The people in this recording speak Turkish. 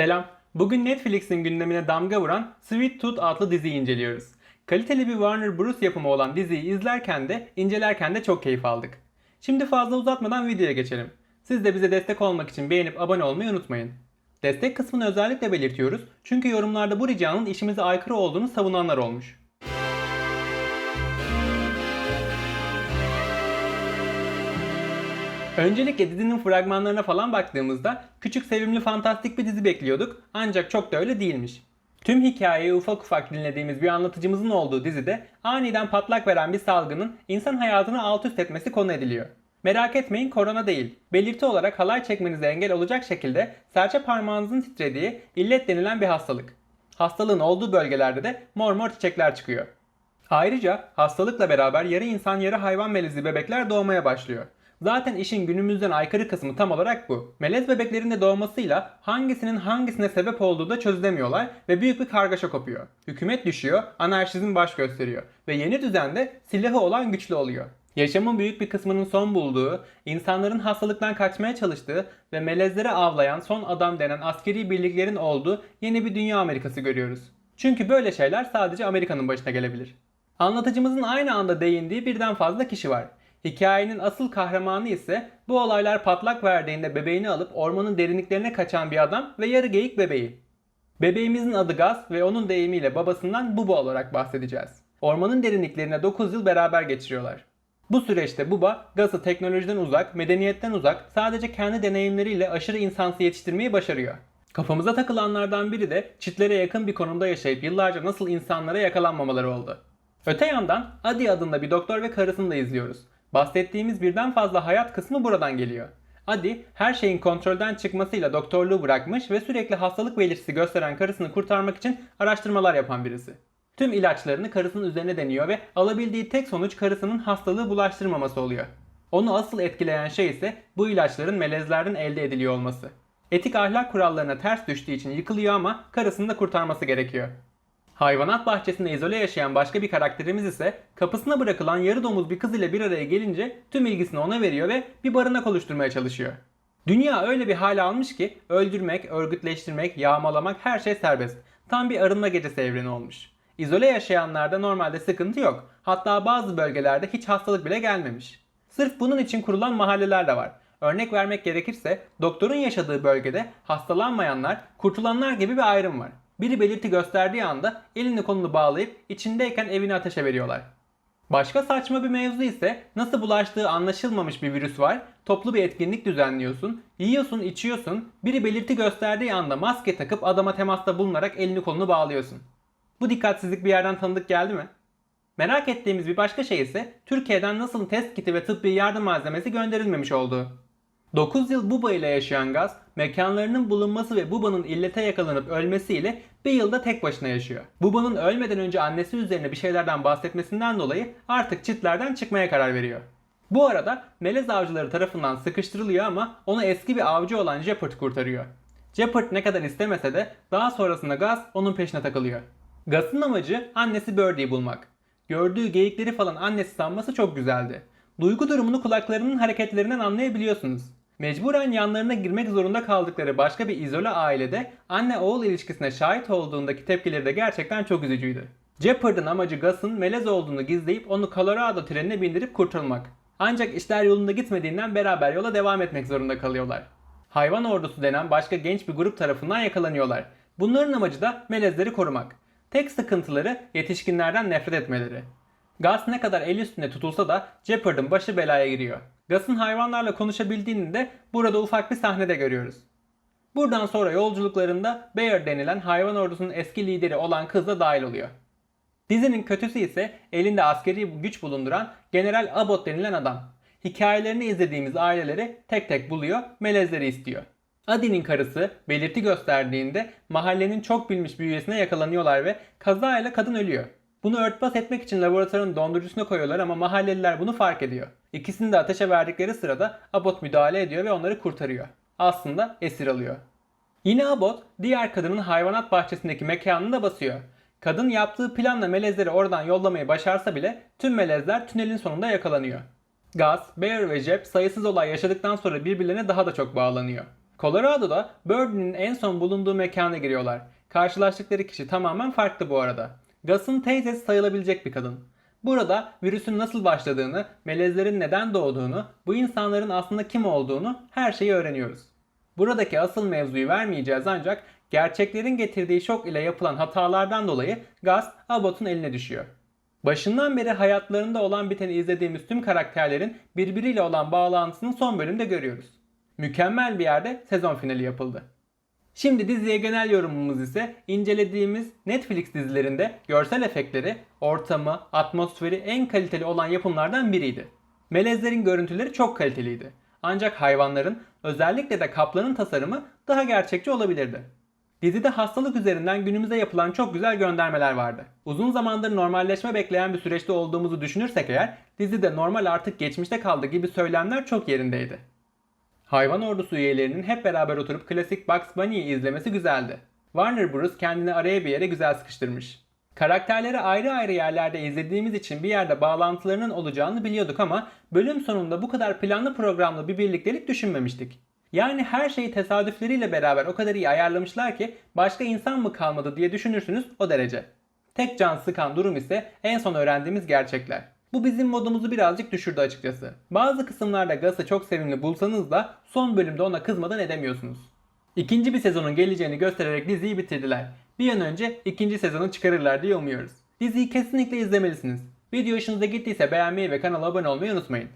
Selam. Bugün Netflix'in gündemine damga vuran Sweet Tooth adlı diziyi inceliyoruz. Kaliteli bir Warner Bros. yapımı olan diziyi izlerken de incelerken de çok keyif aldık. Şimdi fazla uzatmadan videoya geçelim. Siz de bize destek olmak için beğenip abone olmayı unutmayın. Destek kısmını özellikle belirtiyoruz çünkü yorumlarda bu ricanın işimize aykırı olduğunu savunanlar olmuş. Öncelikle dizinin fragmanlarına falan baktığımızda küçük sevimli fantastik bir dizi bekliyorduk ancak çok da öyle değilmiş. Tüm hikayeyi ufak ufak dinlediğimiz bir anlatıcımızın olduğu dizide aniden patlak veren bir salgının insan hayatını alt üst etmesi konu ediliyor. Merak etmeyin korona değil. Belirti olarak halay çekmenize engel olacak şekilde serçe parmağınızın titrediği illet denilen bir hastalık. Hastalığın olduğu bölgelerde de mor mor çiçekler çıkıyor. Ayrıca hastalıkla beraber yarı insan yarı hayvan melezi bebekler doğmaya başlıyor. Zaten işin günümüzden aykırı kısmı tam olarak bu. Melez bebeklerin de doğmasıyla hangisinin hangisine sebep olduğu da çözülemiyorlar ve büyük bir kargaşa kopuyor. Hükümet düşüyor, anarşizm baş gösteriyor ve yeni düzende silahı olan güçlü oluyor. Yaşamın büyük bir kısmının son bulduğu, insanların hastalıktan kaçmaya çalıştığı ve melezleri avlayan son adam denen askeri birliklerin olduğu yeni bir dünya Amerikası görüyoruz. Çünkü böyle şeyler sadece Amerika'nın başına gelebilir. Anlatıcımızın aynı anda değindiği birden fazla kişi var. Hikayenin asıl kahramanı ise bu olaylar patlak verdiğinde bebeğini alıp ormanın derinliklerine kaçan bir adam ve yarı geyik bebeği. Bebeğimizin adı Gaz ve onun deyimiyle babasından Buba olarak bahsedeceğiz. Ormanın derinliklerine 9 yıl beraber geçiriyorlar. Bu süreçte Buba, Gaz'ı teknolojiden uzak, medeniyetten uzak, sadece kendi deneyimleriyle aşırı insansı yetiştirmeyi başarıyor. Kafamıza takılanlardan biri de çitlere yakın bir konumda yaşayıp yıllarca nasıl insanlara yakalanmamaları oldu. Öte yandan Adi adında bir doktor ve karısını da izliyoruz. Bahsettiğimiz birden fazla hayat kısmı buradan geliyor. Adi her şeyin kontrolden çıkmasıyla doktorluğu bırakmış ve sürekli hastalık belirtisi gösteren karısını kurtarmak için araştırmalar yapan birisi. Tüm ilaçlarını karısının üzerine deniyor ve alabildiği tek sonuç karısının hastalığı bulaştırmaması oluyor. Onu asıl etkileyen şey ise bu ilaçların melezlerden elde ediliyor olması. Etik ahlak kurallarına ters düştüğü için yıkılıyor ama karısını da kurtarması gerekiyor. Hayvanat bahçesinde izole yaşayan başka bir karakterimiz ise kapısına bırakılan yarı domuz bir kız ile bir araya gelince tüm ilgisini ona veriyor ve bir barınak oluşturmaya çalışıyor. Dünya öyle bir hale almış ki öldürmek, örgütleştirmek, yağmalamak her şey serbest. Tam bir arınma gecesi evreni olmuş. İzole yaşayanlarda normalde sıkıntı yok. Hatta bazı bölgelerde hiç hastalık bile gelmemiş. Sırf bunun için kurulan mahalleler de var. Örnek vermek gerekirse doktorun yaşadığı bölgede hastalanmayanlar, kurtulanlar gibi bir ayrım var. Biri belirti gösterdiği anda elini kolunu bağlayıp içindeyken evini ateşe veriyorlar. Başka saçma bir mevzu ise nasıl bulaştığı anlaşılmamış bir virüs var. Toplu bir etkinlik düzenliyorsun, yiyorsun, içiyorsun. Biri belirti gösterdiği anda maske takıp adama temasta bulunarak elini kolunu bağlıyorsun. Bu dikkatsizlik bir yerden tanıdık geldi mi? Merak ettiğimiz bir başka şey ise Türkiye'den nasıl test kiti ve tıbbi yardım malzemesi gönderilmemiş olduğu. 9 yıl Buba ile yaşayan Gaz, mekanlarının bulunması ve Buba'nın illete yakalanıp ölmesiyle bir yılda tek başına yaşıyor. Buba'nın ölmeden önce annesi üzerine bir şeylerden bahsetmesinden dolayı artık çitlerden çıkmaya karar veriyor. Bu arada melez avcıları tarafından sıkıştırılıyor ama onu eski bir avcı olan Jeopard kurtarıyor. Jeopard ne kadar istemese de daha sonrasında Gaz onun peşine takılıyor. Gaz'ın amacı annesi Birdie'yi bulmak. Gördüğü geyikleri falan annesi sanması çok güzeldi. Duygu durumunu kulaklarının hareketlerinden anlayabiliyorsunuz. Mecburen yanlarına girmek zorunda kaldıkları başka bir izole ailede anne oğul ilişkisine şahit olduğundaki tepkileri de gerçekten çok üzücüydü. Jeopard'ın amacı Gus'ın melez olduğunu gizleyip onu Colorado trenine bindirip kurtulmak. Ancak işler yolunda gitmediğinden beraber yola devam etmek zorunda kalıyorlar. Hayvan ordusu denen başka genç bir grup tarafından yakalanıyorlar. Bunların amacı da melezleri korumak. Tek sıkıntıları yetişkinlerden nefret etmeleri. Gus ne kadar el üstünde tutulsa da Jeopard'ın başı belaya giriyor. Gus'ın hayvanlarla konuşabildiğini de burada ufak bir sahnede görüyoruz. Buradan sonra yolculuklarında Bear denilen hayvan ordusunun eski lideri olan kız da dahil oluyor. Dizinin kötüsü ise elinde askeri güç bulunduran General Abbott denilen adam. Hikayelerini izlediğimiz aileleri tek tek buluyor, melezleri istiyor. Adi'nin karısı belirti gösterdiğinde mahallenin çok bilmiş bir üyesine yakalanıyorlar ve kazayla kadın ölüyor. Bunu örtbas etmek için laboratuvarın dondurucusuna koyuyorlar ama mahalleliler bunu fark ediyor. İkisini de ateşe verdikleri sırada Abbott müdahale ediyor ve onları kurtarıyor. Aslında esir alıyor. Yine Abbott diğer kadının hayvanat bahçesindeki mekanını da basıyor. Kadın yaptığı planla melezleri oradan yollamayı başarsa bile tüm melezler tünelin sonunda yakalanıyor. Gus, Bear ve Jeb sayısız olay yaşadıktan sonra birbirlerine daha da çok bağlanıyor. Colorado'da Birdie'nin en son bulunduğu mekana giriyorlar. Karşılaştıkları kişi tamamen farklı bu arada. Gus'ın teyzesi sayılabilecek bir kadın. Burada virüsün nasıl başladığını, melezlerin neden doğduğunu, bu insanların aslında kim olduğunu her şeyi öğreniyoruz. Buradaki asıl mevzuyu vermeyeceğiz ancak gerçeklerin getirdiği şok ile yapılan hatalardan dolayı Gus Abbott'un eline düşüyor. Başından beri hayatlarında olan biteni izlediğimiz tüm karakterlerin birbiriyle olan bağlantısını son bölümde görüyoruz. Mükemmel bir yerde sezon finali yapıldı. Şimdi diziye genel yorumumuz ise incelediğimiz Netflix dizilerinde görsel efektleri, ortamı, atmosferi en kaliteli olan yapımlardan biriydi. Melezlerin görüntüleri çok kaliteliydi. Ancak hayvanların, özellikle de kaplanın tasarımı daha gerçekçi olabilirdi. Dizide hastalık üzerinden günümüze yapılan çok güzel göndermeler vardı. Uzun zamandır normalleşme bekleyen bir süreçte olduğumuzu düşünürsek eğer, dizide normal artık geçmişte kaldı gibi söylemler çok yerindeydi. Hayvan ordusu üyelerinin hep beraber oturup klasik Bugs Bunny'yi izlemesi güzeldi. Warner Bros. kendini araya bir yere güzel sıkıştırmış. Karakterleri ayrı ayrı yerlerde izlediğimiz için bir yerde bağlantılarının olacağını biliyorduk ama bölüm sonunda bu kadar planlı programlı bir birliktelik düşünmemiştik. Yani her şeyi tesadüfleriyle beraber o kadar iyi ayarlamışlar ki başka insan mı kalmadı diye düşünürsünüz o derece. Tek can sıkan durum ise en son öğrendiğimiz gerçekler. Bu bizim modumuzu birazcık düşürdü açıkçası. Bazı kısımlarda Gus'ı çok sevimli bulsanız da son bölümde ona kızmadan edemiyorsunuz. İkinci bir sezonun geleceğini göstererek diziyi bitirdiler. Bir an önce ikinci sezonu çıkarırlar diye umuyoruz. Diziyi kesinlikle izlemelisiniz. Video hoşunuza gittiyse beğenmeyi ve kanala abone olmayı unutmayın.